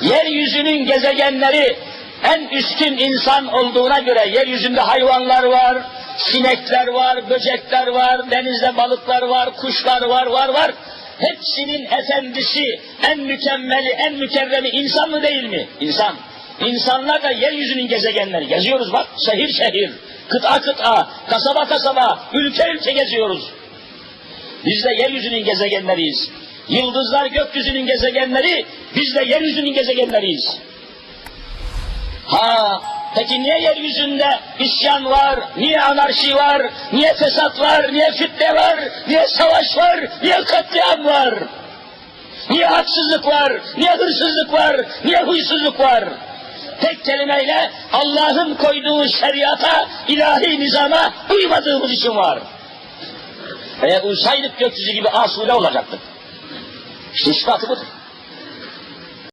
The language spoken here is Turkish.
Yeryüzünün gezegenleri en üstün insan olduğuna göre yeryüzünde hayvanlar var, sinekler var, böcekler var, denizde balıklar var, kuşlar var, var, var. Hepsinin efendisi, en mükemmeli, en mükerremi insan mı değil mi? İnsan. İnsanlar da yeryüzünün gezegenleri. Geziyoruz bak, şehir şehir, kıta kıta, kasaba kasaba, ülke ülke geziyoruz. Biz de yeryüzünün gezegenleriyiz. Yıldızlar gökyüzünün gezegenleri, biz de yeryüzünün gezegenleriyiz. Ha, peki niye yeryüzünde isyan var, niye anarşi var, niye fesat var, niye fitne var, niye savaş var, niye katliam var? Niye haksızlık var, niye hırsızlık var, niye huysuzluk var? Tek kelimeyle Allah'ın koyduğu şeriata, ilahi nizama uymadığımız için var. Eğer uysaydık gökyüzü gibi asude olacaktık. İşte ispatı budur.